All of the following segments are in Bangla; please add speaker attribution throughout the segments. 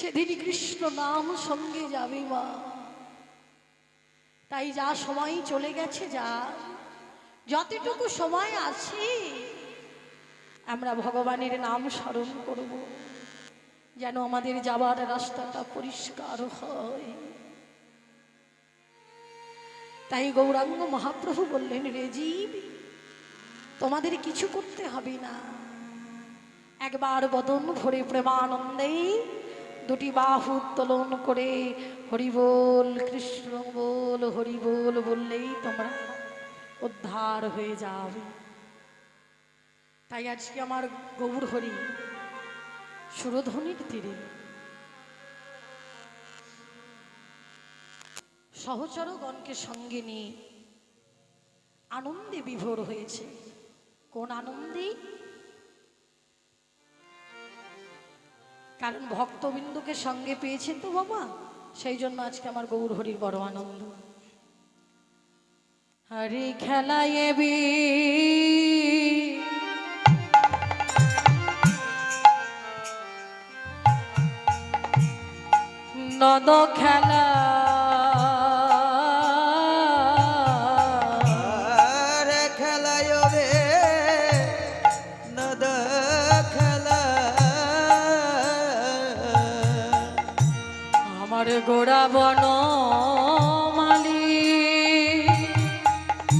Speaker 1: সেদিন কৃষ্ণ নাম সঙ্গে যাবে মা। তাই যা সময় চলে গেছে, যা। যতটুকু সময় আছে, আমরা ভগবানের নাম স্মরণ করব। যেন আমাদের যাবার রাস্তাটা পরিষ্কার হয়। তাই গৌরাঙ্গ মহাপ্রভু বললেন, রে জীব, তোমাদের কিছু করতে হবে না। একবার বদন ভরে প্রেমানন্দে দুটি বাহু উত্তোলন করে হরি বল কৃষ্ণ বল হরি বল বললেই তোমরা উদ্ধার হয়ে যাবে তাই আজকে আমার গৌর হরি, সুরধ্বনির তীরে, সহচরগণকে সঙ্গে নিয়ে আনন্দে বিভোর হয়েছে। কোন আনন্দে কারণ ভক্তবিন্দুকে সঙ্গে পেয়েছেন তো বাবা। সেই জন্য আজকে আমার গৌর হরির বড় আনন্দ। হরি খেলায় নদ খেলা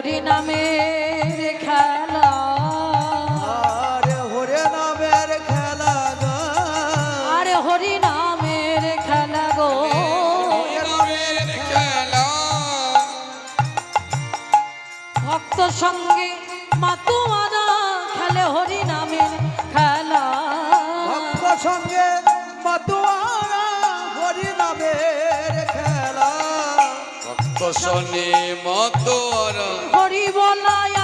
Speaker 1: হরি নামের খেলা।
Speaker 2: আরে হরে নামের খেলা গো।
Speaker 1: আরে হরি নামের খেলা গো। ভক্ত সঙ্গে মাতুয়ারা খেলে হরি নামের খেলা।
Speaker 2: ভক্ত সঙ্গে মতুয়ারা হরি নামের খেলা।
Speaker 3: ভক্ত শনি
Speaker 1: হরি বলা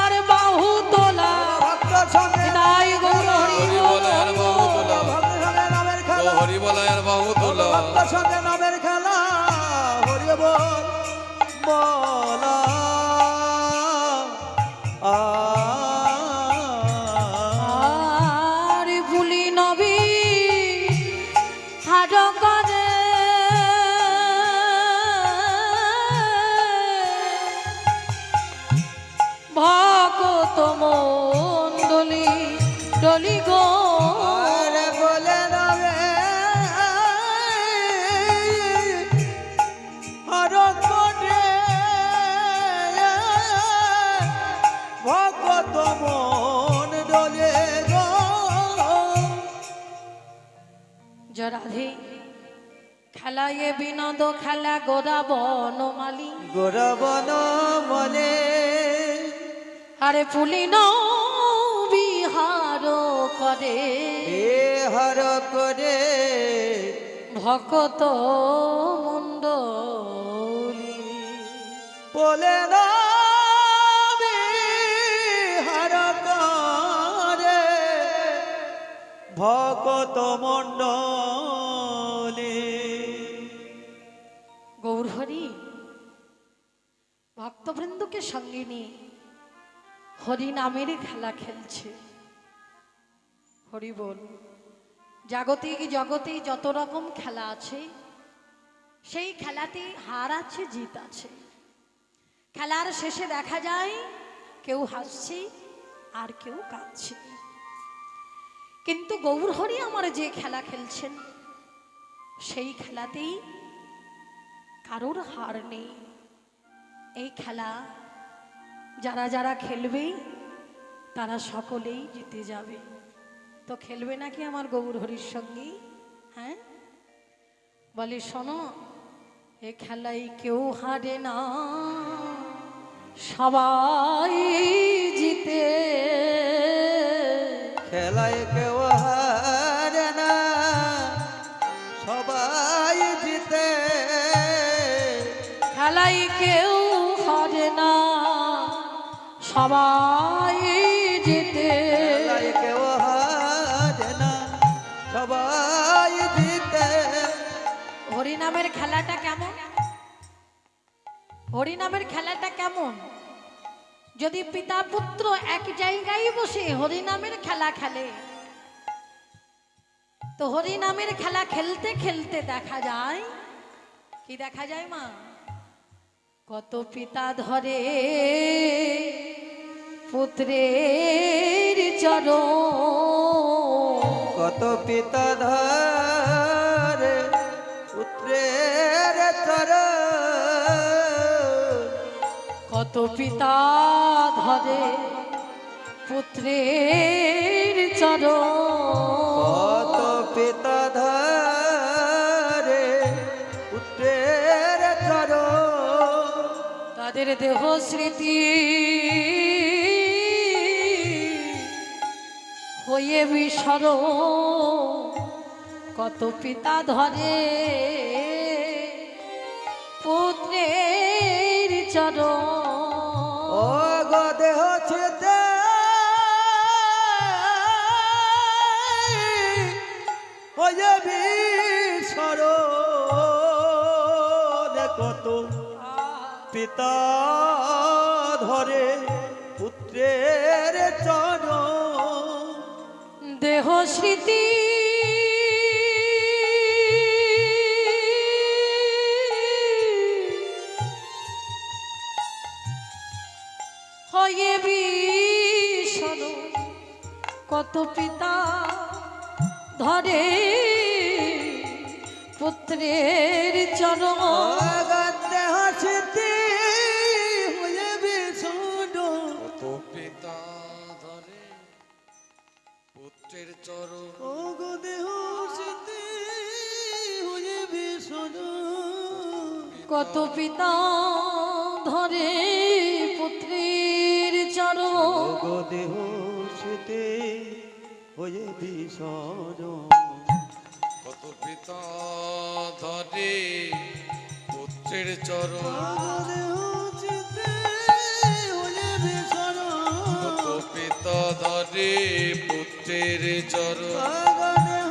Speaker 1: জরাধে খেলায় বিনোদ খেলা গোদা বনমালী
Speaker 2: গোরবন মনে
Speaker 1: আরে পুলিন বিহার করে
Speaker 2: হর করে
Speaker 1: ভকত মণ্ডলী
Speaker 2: বলে নবে ভগত মণ্ডলে।
Speaker 1: গৌরহরি ভক্তবৃন্দকে সঙ্গে নিয়ে হরি নামের খেলা খেলছে। হরি বল জাগতিক জগতে যত রকম খেলা আছে, সেই খেলাতে হার আছে, জিত আছে। খেলার শেষে দেখা যায়, কেউ হাসছে আর কেউ কাঁদছে। কিন্তু গৌরহরি আমার যে খেলা খেলছেন, সেই খেলাতেই কারোর হার নেই। এই খেলা যারা যারা খেলবে, তারা সকলেই জিতে যাবে। তো খেলবে নাকি আমার গৌরহরির সঙ্গে? হ্যাঁ? বলে, শোনো, এ খেলাই কেউ হারে না। সবাই জিতে।
Speaker 2: খেলায় কেউ
Speaker 1: খেলায় কেউ হারে না। সবাই জিতে।
Speaker 2: কেউ হারে না। সবাই জিতে।
Speaker 1: হরিনামের খেলাটা কেমন? হরিনামের খেলাটা কেমন? যদি পিতা পুত্র এক জায়গায় বসে হরিনামের খেলা খেলে তো হরিনামের খেলা খেলতে খেলতে দেখা যায়? কি দেখা যায় মা? কত পিতা ধরে পুত্রের চরণ।
Speaker 2: কত পিতা ধরে পুত্রের চরণ।
Speaker 1: কত পিতা ধরে পুত্রের চরণ। দেহ স্মৃতি। হয়ে বিসর কত পিতা ধরে। পুত্রের চরণ।
Speaker 2: কত পিতা ধরে পুত্রের চরণ।
Speaker 1: দেহ স্মৃতি। হয়ে বিষণ কত পিতা ধরে পুত্রের চরণ। কত পিতা ধরে পুত্রের চরণ।
Speaker 2: দেহ হাসিতে হয়ে বিসর
Speaker 3: কত পিতা ধরে পুত্রের চরণ। কত পিতা ধরে পুত্রের চরণ।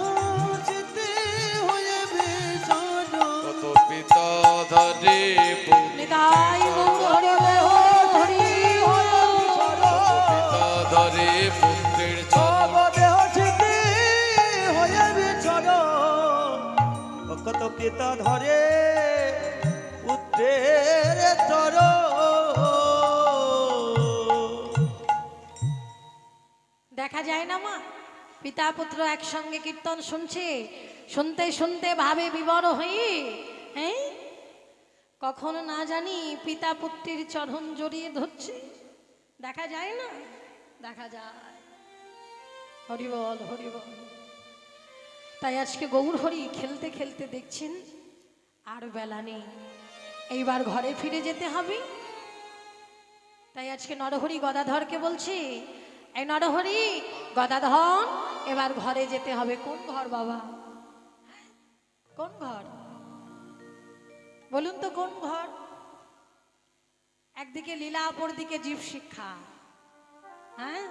Speaker 3: পিতা ধরে পুত্রের
Speaker 2: চর
Speaker 1: দেখা যায় না মা, পিতা পুত্র একসঙ্গে কীর্তন শুনছে, শুনতে শুনতে ভাবে বিবর হয়ে হ্যাঁ? কখনো না জানি পিতা পুত্রের চরণ জড়িয়ে ধরছে। দেখা যায় না? দেখা যায়। হরিবল হরিবল। তাই আজকে গৌর হরি খেলতে খেলতে দেখছেন, আর বেলা নেই। এইবার ঘরে ফিরে যেতে হবে। তাই আজকে নরহরি গদাধরকে বলছি এই নরহরি, গদাধর, এবার ঘরে যেতে হবে। কোন ঘর বাবা? কোন ঘর? বলুন তো কোন ঘর? একদিকে লীলা অপর দিকে জীব শিক্ষা। হ্যাঁ?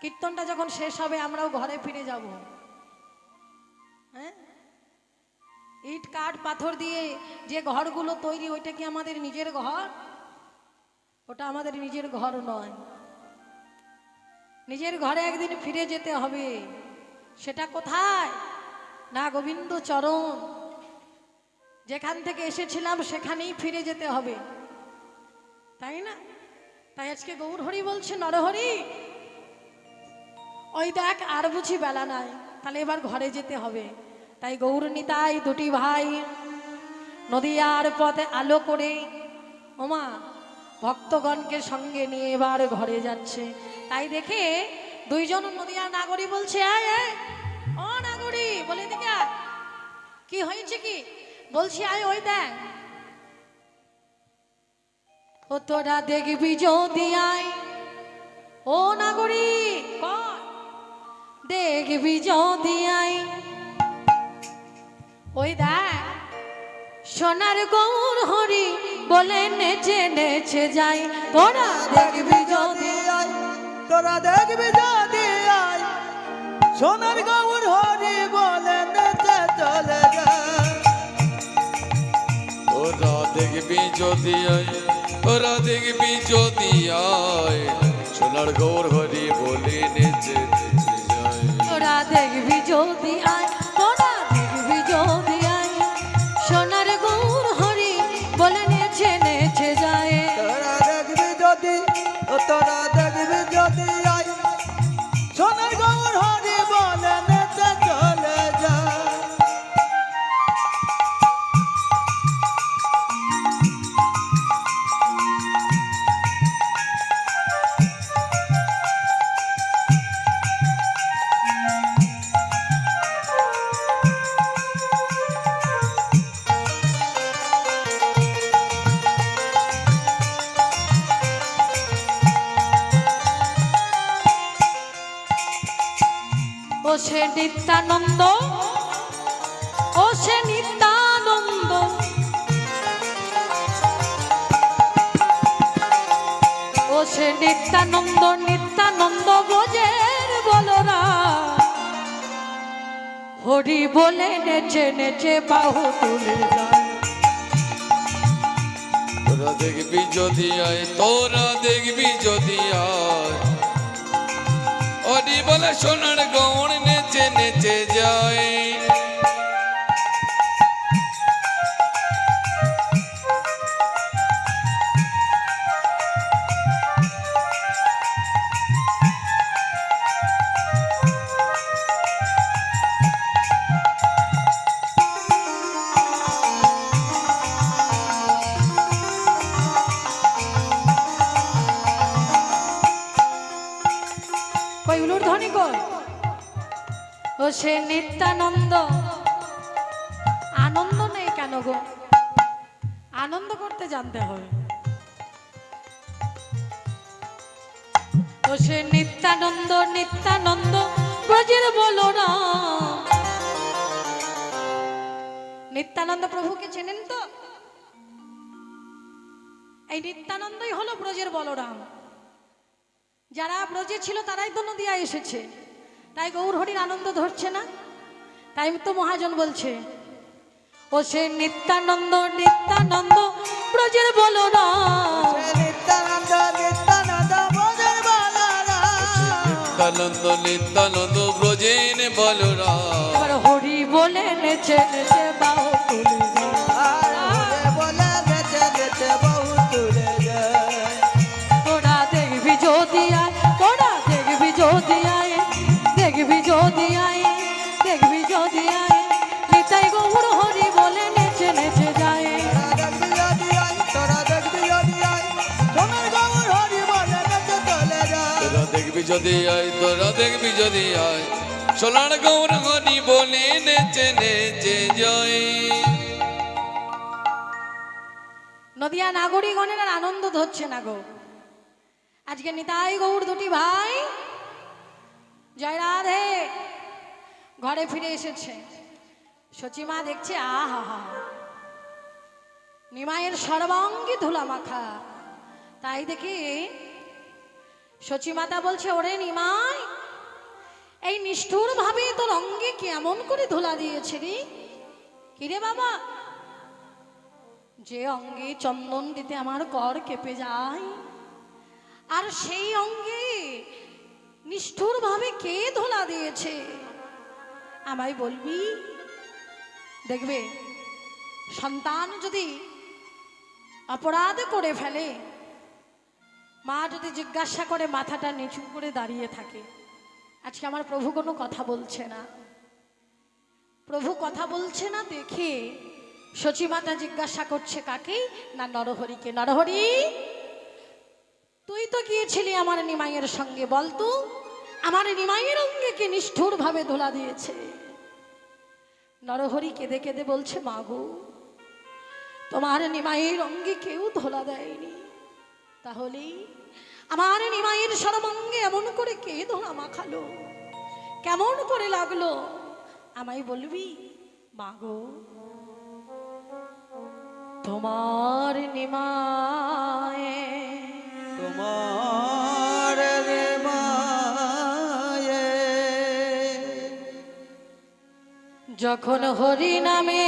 Speaker 1: কীর্তনটা যখন শেষ হবে, আমরাও ঘরে ফিরে যাব। হ্যাঁ? ইট, কাঠ, পাথর দিয়ে যে ঘরগুলো তৈরি, ওইটা কি আমাদের নিজের ঘর? ওটা আমাদের নিজের ঘর নয়। নিজের ঘরে একদিন ফিরে যেতে হবে। সেটা কোথায়? না গোবিন্দ চরণ। যেখান থেকে এসেছিলাম, সেখানেই ফিরে যেতে হবে। তাই না? তাই আজকে গৌর হরি বলছে, নরহরি, ওই দেখ আর বুঝি বেলা নাই। তাহলে এবার ঘরে যেতে হবে। তাই গৌরনীতাই দুটি ভাই নদীয়ার পথে আলো করে, ওমা, ভক্তগণকে সঙ্গে নিয়ে এবার ঘরে যাচ্ছে। তাই দেখে দুইজন নদিয়া নাগরী বলছে ও নাগরী, বলে দিকে। কি হয়েছে কি? বলছি, আয়, ওই দেখ। ও তোরা দেখবি যদি আয়। ও নাগরী, কর। দেখবি যদি আয় ওই দেখ, সোনার গৌর হরি বলে নেচে নেচে যাই। তোরা দেখবি যদি
Speaker 2: আয় তোরা দেখবি যদি আয় সোনার গৌর হরি বলে নেচে চলে যায়
Speaker 3: ওরা দেখবি যদি আয় ওরা দেখবি যদি আয় সোনার গৌর হরি বলে নেচে
Speaker 1: তোরা দেখবি যদি আয়। নিত্যানন্দ ও সে নিত্যানন্দ। ও সে নিত্যানন্দ নিত্যানন্দ বোঝের বলরা। হরি বলে নেচে নেচে বাহু তুলে
Speaker 3: তোরা দেখবি যদি আয়, তোরা দেখবি যদি আয়। হরি বলে সোনার গৌর নেচে নেচে যায়
Speaker 1: বলো না। নিত্যানন্দ প্রভুকে চেনেন তো? এই নিত্যানন্দই হলো ব্রজের বলরাম। যারা ব্রজে ছিল তারাই তো নদিয়া এসেছে। তাই গৌর হরির আনন্দ ধরছে না। তাই তো মহাজন বলছে ও সে নিত্যানন্দ নিত্যানন্দ ব্রজের বলো না
Speaker 2: নিত্যানন্দ নিত্যানন্দ বোঝের বালারা
Speaker 3: নিত্যানন্দ নিত্যানন্দ
Speaker 1: নেচে নেচে বাহু তুলে
Speaker 2: বলে নেচে নেচে বহু যায়
Speaker 1: তোরা দেখবি যদি আয়, তোরা দেখবি যদি আয়, দেখবি যদি আয়, দেখবি যদি আয়। নিতাই গৌর হরি বলে নেচে নেচে
Speaker 2: যদি আয়, তোরা দেখবি যদি আয়। সোনার গৌর হরি বলে নেচে
Speaker 3: নেচে যায়
Speaker 1: নদিয়া আনন্দ ধরছে না গো। আজকে নিতাই গৌর দুটি ভাই, জয় রাধে, ঘরে ফিরে এসেছে। সচিমা দেখছে, আহা, হা নিমায়ের সর্বাঙ্গী ধুলা মাখা। তাই দেখি সচিমাতা বলছে, ওরে নিমাই এই নিষ্ঠুর ভাবে তোর অঙ্গে কেমন করে ধুলা দিয়েছে রে? কিরে বাবা? যে অঙ্গে চন্দন দিতে আমার কর কেঁপে যায়, আর সেই অঙ্গে নিষ্ঠুর ভাবে কে ধোলা দিয়েছে? আমায় বলবি? দেখবে, সন্তান যদি অপরাধ করে ফেলে, মা যদি জিজ্ঞাসা করে মাথাটা নিচু করে দাঁড়িয়ে থাকে আজকে আমার প্রভু কোনো কথা বলছে না। প্রভু কথা বলছে না দেখে সচিমাতা জিজ্ঞাসা করছে, কাকে? না, নরহরিকে। নরহরি, তুই তো গিয়েছিলি আমার নিমাইয়ের সঙ্গে বলতো আমার নিমাইয়ের অঙ্গে কে নিষ্ঠুর ভাবে ধোলা দিয়েছে। নরহরি কেঁদে কেঁদে বলছে মাগো তোমার নিমাইয়ের অঙ্গে কেউ ধোলা দেয়নি। তাহলে আমার নিমাইয়ের সরমঙ্গে এমন করে কে ধোলা মাখালো কেমন করে লাগল? আমায় বলবি মাগো তোমার নিমায়ে
Speaker 2: তোমার
Speaker 1: যখন হরি নামে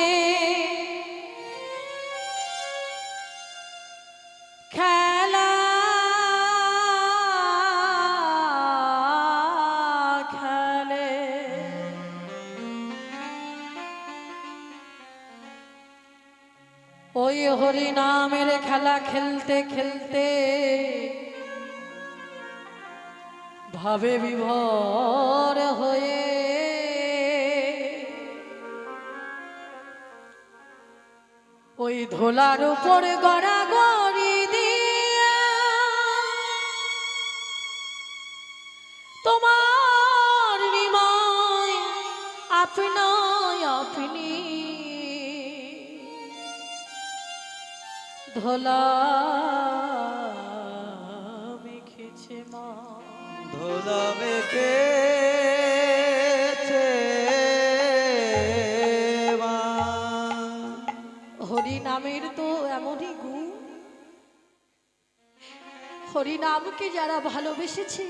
Speaker 1: হরি নামের খেলা খেলতে খেলতে ভাবে বিভর হয়ে ওই ধোলার উপর গড়াগড়ি দিয়া তোমার নিমায় আপনায় আপনি ধোলা মেখেছে মা
Speaker 2: ধোলা মেখেছে মা।
Speaker 1: হরি নামের তো এমনই গুণ হরি নামকে যারা ভালোবেসেছে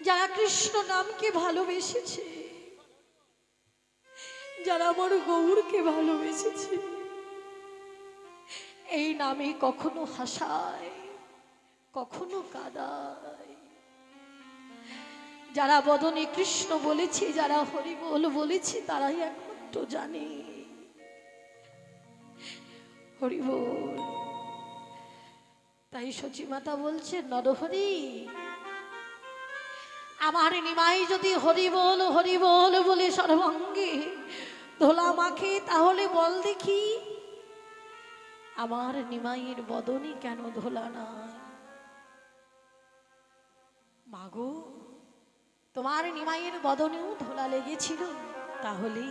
Speaker 1: যারা কৃষ্ণ নামকে ভালোবেসেছে যারা আমার গৌরকে ভালোবেসেছে এই নামে কখনো হাসায়, কখনো কাদায়। যারা বদনে কৃষ্ণ বলেছে, যারা হরি বল বলেছে, তারাই একমাত্র জানে। হরি বল তাই সচিমাতা বলছে নরহরি, আমার নিমাই যদি হরি বল হরি বল বলে সর্বাঙ্গে ধোলা মাখে, তাহলে বল দেখি। আমার নিমাইয়ের বদনে কেন ধোলা নাই মাগো, তোমার নিমাইয়ের বদনেও ধোলা লেগেছিল, তাহলে?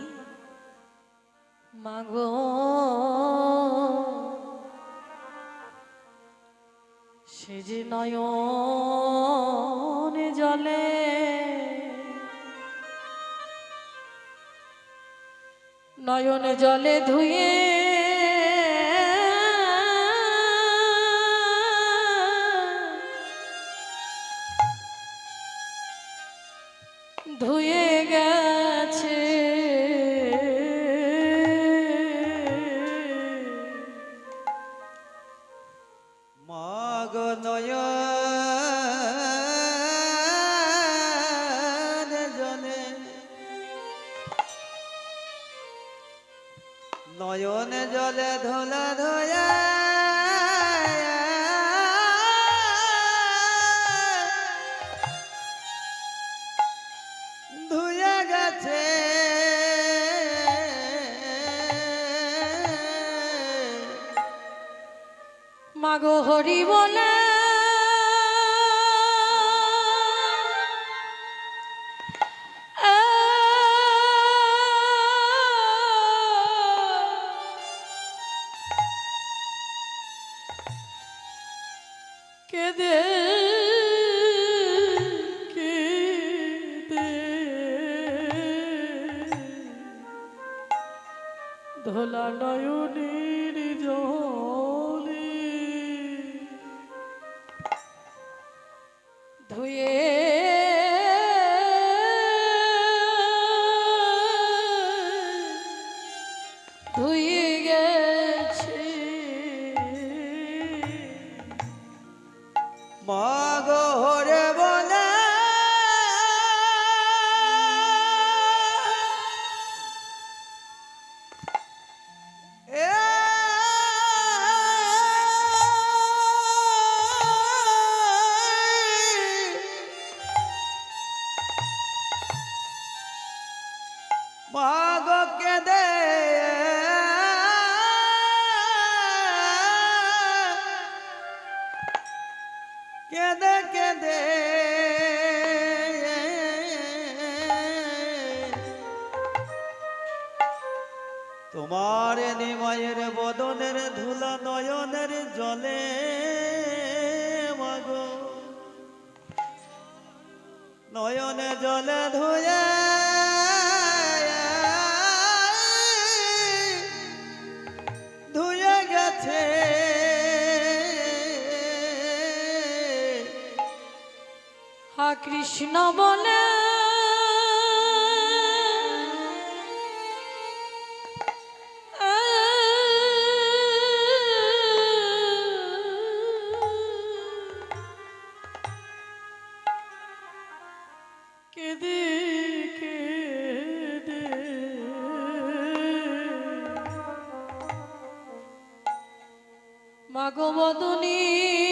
Speaker 1: মাগো, সে যে নয়ন জলে নয়ন জলে ধুয়ে
Speaker 2: মাগো
Speaker 1: হরি ধুয়ে গেছে
Speaker 2: তোমার নিমায়ের বদনের ধুলা নয়নের জলে, মাগো। নয়নে জলে ধুয়ে ধুয়ে গেছে।
Speaker 1: হা কৃষ্ণ বলে মাগবদনীর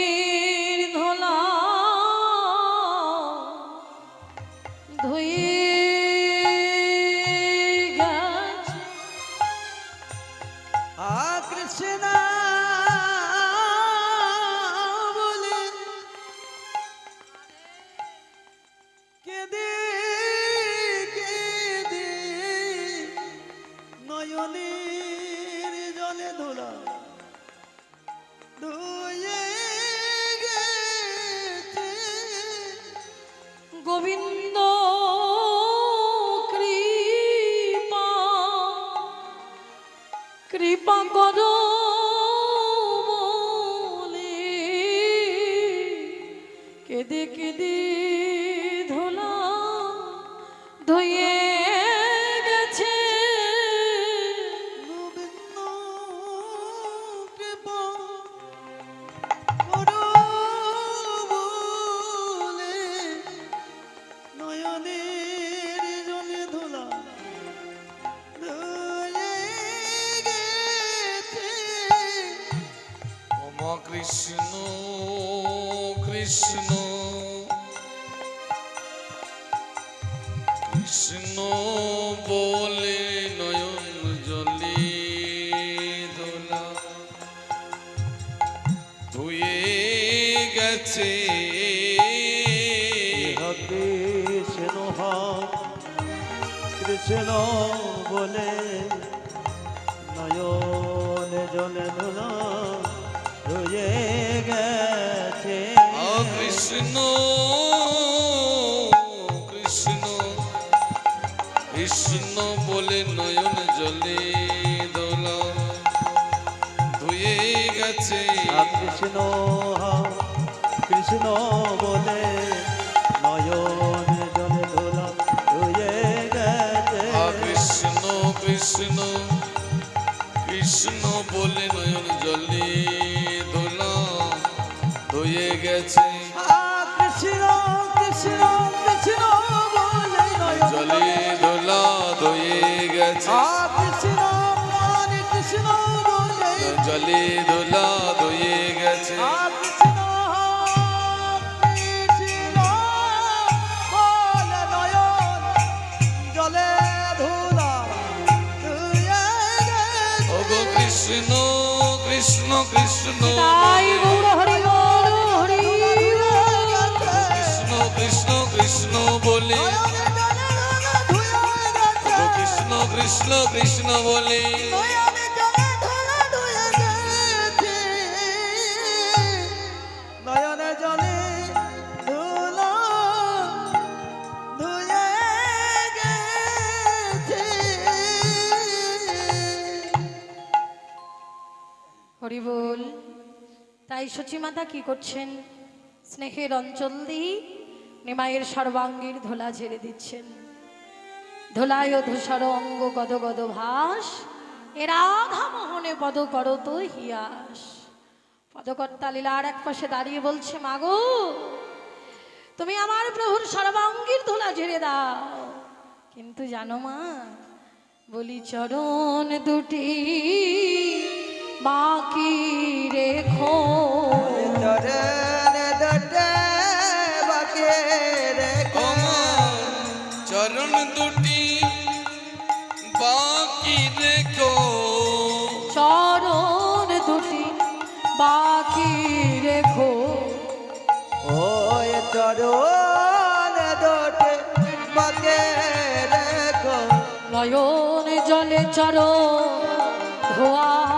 Speaker 2: কৃষ্ণ বলে
Speaker 3: নয়ন জলে
Speaker 2: ধুলা ধুয়ে গেছে।
Speaker 3: কৃষ্ণ কৃষ্ণ কৃষ্ণ বলে নয়ন জলে দোলা ধুয়ে গেছে।
Speaker 2: কৃষ্ণ কৃষ্ণ বলে নয়ন জলে
Speaker 3: দোলা ধুয়ে গেছে।
Speaker 2: কৃষ্ণ কৃষ্ণ কৃষ্ণ। কৃষ্ণ কৃষ্ণ কৃষ্ণ বলে।
Speaker 3: কৃষ্ণ কৃষ্ণ কৃষ্ণ
Speaker 1: বলে। হরি
Speaker 3: বল
Speaker 1: তাই সচিমাতা কি করছেন? স্নেহের অঞ্চল দিয়ে নিমায়ের সর্বাঙ্গীর ধোলা ঝেড়ে দিচ্ছেন। ধোলায় ধূসর অঙ্গ গদ গদ ভাস, এ রাধা মোহনে পদ করত হিয়াস। পদকর্তা লীলার এক পাশে দাঁড়িয়ে বলছে মাগো তুমি আমার প্রভুর সর্বাঙ্গীর ধোলা ঝেড়ে দাও। কিন্তু জানো মা, বলি চরণ দুটি বাকি রেখো।
Speaker 2: চরণ দুটে বাকি
Speaker 3: রেখো। চরণ দুটি
Speaker 2: বাকি রেখো।
Speaker 1: চরণ দুটি বাকি রেখো।
Speaker 2: ও
Speaker 3: চরণ দুটে বাকি রেখো।
Speaker 2: নয়ন জলে
Speaker 3: চরণ
Speaker 2: ধোয়া